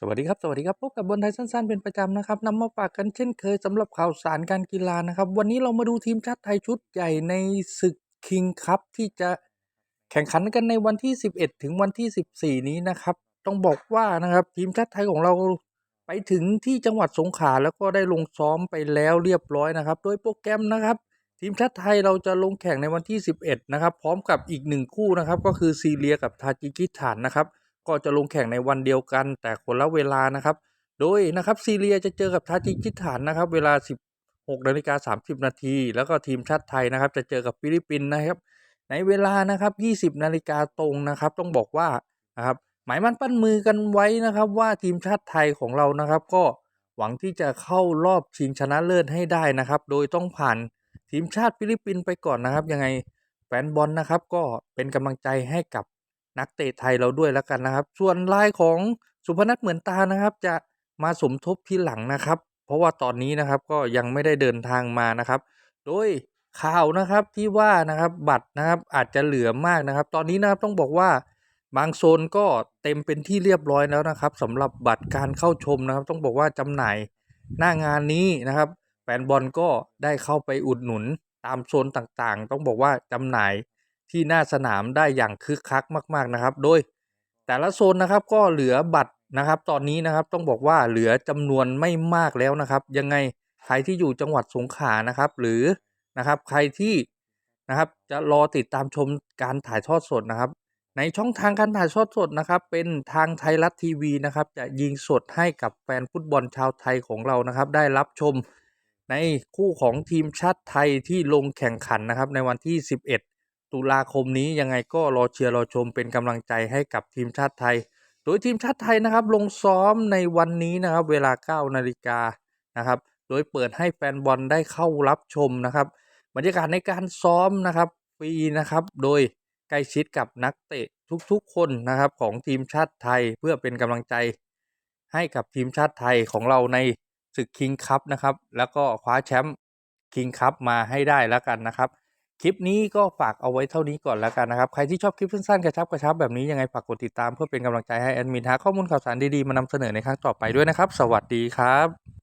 สวัสดีครับ สวัสดีครับพบกับบอลไทยสั้นๆเป็นประจำนะครับนำมาฝากกันเช่นเคยสำหรับข่าวสารการกีฬานะครับ วันนี้เรามาดูทีมชาติไทยชุดใหญ่ในศึกคิงคัพที่จะแข่งขันกันในวันที่ 11 ถึงวันที่ 14 นี้นะครับ ต้องบอกว่านะครับทีมชาติไทยของเราไปถึงที่จังหวัดสงขลาแล้วก็ได้ลงซ้อมไปแล้วเรียบร้อยนะครับ โดยโปรแกรมนะครับ ทีมชาติไทยเราจะลงแข่งในวันที่ 11 นะครับ พร้อมกับอีกหนึ่งคู่นะครับ ก็คือซีเรียกับทาจิกิสถานนะครับ ก็จะลงแข่งในวันเดียวกัน แต่คนละเวลานะครับ โดยนะครับซีเรียจะเจอกับทาจิกิสถานนะครับ เวลา 16นาฬิกา30 นาที แล้วก็ทีมชาติไทยนะครับ จะเจอกับฟิลิปปินส์นะครับ ในเวลานะครับ 20 นาฬิกาตรงนะครับ ต้องบอกว่านะครับหมายมั่นปั้นมือกันไว้นะครับว่าทีมชาติไทยของเรานะครับ ก็หวังที่จะเข้ารอบชิงชนะเลิศให้ได้นะครับ โดยต้องผ่านทีมชาติฟิลิปปินส์ไปก่อนนะครับ ยังไงแฟนบอลนะครับ ก็เป็นกำลังใจให้กับ นักเตะไทยเราด้วยแล้วกันนะครับ ส่วนลายของสุพนัทเหมือนตานะครับ จะมาสมทบทีหลังนะครับ เพราะว่าตอนนี้นะครับก็ยังไม่ได้เดินทางมานะครับ โดยข่าวนะครับที่ว่านะครับบัตรนะครับอาจจะเหลือมากนะครับ ตอนนี้นะครับต้องบอกว่าบางโซนก็เต็มเป็นที่เรียบร้อยแล้วนะครับสำหรับบัตรการเข้าชมนะครับ ต้องบอกว่าจำหน่ายหน้างานนี้นะครับ แฟนบอลก็ได้เข้าไปอุดหนุนตามโซนต่างๆ ต้องบอกว่าจำหน่าย ที่หน้าสนามได้อย่างคึกคักมาก ๆนะครับ โดยแต่ละโซนนะครับก็เหลือบัตรนะครับ ตอนนี้นะครับต้องบอกว่าเหลือจำนวนไม่มากแล้วนะครับ ยังไงใครที่อยู่จังหวัดสงขลานะครับ หรือนะครับใครที่นะครับจะรอติดตามชมการถ่ายทอดสดนะครับ ในช่องทางการถ่ายทอดสดนะครับ เป็นทางไทยรัฐทีวีนะครับ จะยิงสดให้กับแฟนฟุตบอลชาวไทยของเรานะครับ ได้รับชมในคู่ของทีมชาติไทยที่ลงแข่งขันนะครับ ในวันที่ 11 ตุลาคมนี้ยังไงก็รอเชียร์รอชมเป็นกำลังใจให้กับทีมชาติไทย โดยทีมชาติไทยนะครับลงซ้อมในวันนี้นะครับ เวลา 9 นาฬิกานะครับ โดยเปิดให้แฟนบอลได้เข้ารับชมนะครับบรรยากาศในการซ้อมนะครับฟรีนะครับ โดยใกล้ชิดกับนักเตะทุกๆคนนะครับของทีมชาติไทยเพื่อเป็นกำลังใจให้กับทีมชาติไทยของเราในศึกคิงคัพนะครับ แล้วก็คว้าแชมป์คิงคัพมาให้ได้แล้วกันนะครับ คลิปนี้ก็ฝากเอาไว้เท่านี้ก่อนแล้วกันนะครับ ใครที่ชอบคลิปสั้นๆกระชับกระชับแบบนี้ยังไงฝากกดติดตามเพื่อเป็นกำลังใจให้แอดมินหาข้อมูลข่าวสารดีๆ มานำเสนอในครั้งต่อไปด้วยนะครับ สวัสดีครับ